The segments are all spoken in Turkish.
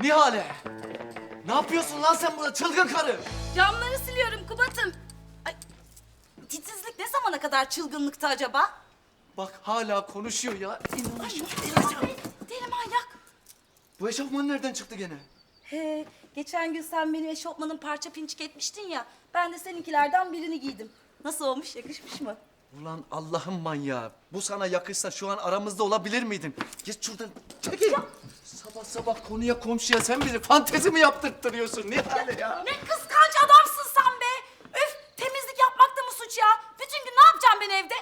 Nihale! Ne yapıyorsun lan sen burada çılgın karı? Camları siliyorum Kubat'ım. Ay, titizlik ne zamana kadar çılgınlıkta acaba? Bak hala konuşuyor ya. İnanamıyorum. ay, deli manyak. Bu eşofman nereden çıktı gene? He, geçen gün sen benim eşofmanın parça pinçik etmiştin ya. Ben de seninkilerden birini giydim. Nasıl olmuş, yakışmış mı? Ulan Allah'ın manyağı. Bu sana yakışsa şu an aramızda olabilir miydin? Geç şuradan çekil. Sabah sabah konuya komşuya sen bizi fantezi mi yaptırttırıyorsun Nihale ya? Ne kıskanç adamsın sen be. Öf, temizlik yapmak da mı suç ya? Bütün gün ne yapacağım ben evde?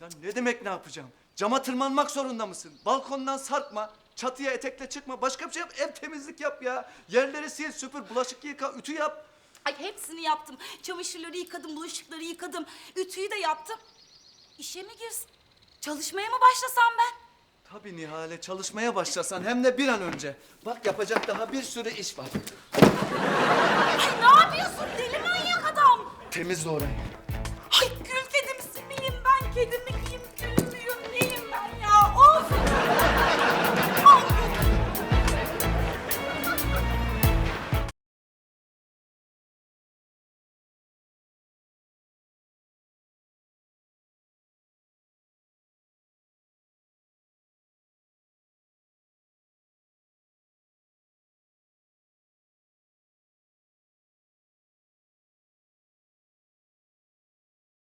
Ya ne demek ne yapacağım? Cama tırmanmak zorunda mısın? Balkondan sarkma, çatıya etekle çıkma, başka bir şey yap, ev temizlik yap ya. Yerleri sil, süpür, bulaşık yıka, ütü yap. Ay hepsini yaptım. Çamaşırları yıkadım, bulaşıkları yıkadım. Ütüyü de yaptım. İşe mi girsin? Çalışmaya mı başlasam ben? Tabii Nihale çalışmaya başlasan hem de bir an önce. Bak yapacak daha bir sürü iş var. Ne yapıyorsun deli manyak adam? Temizle orayı.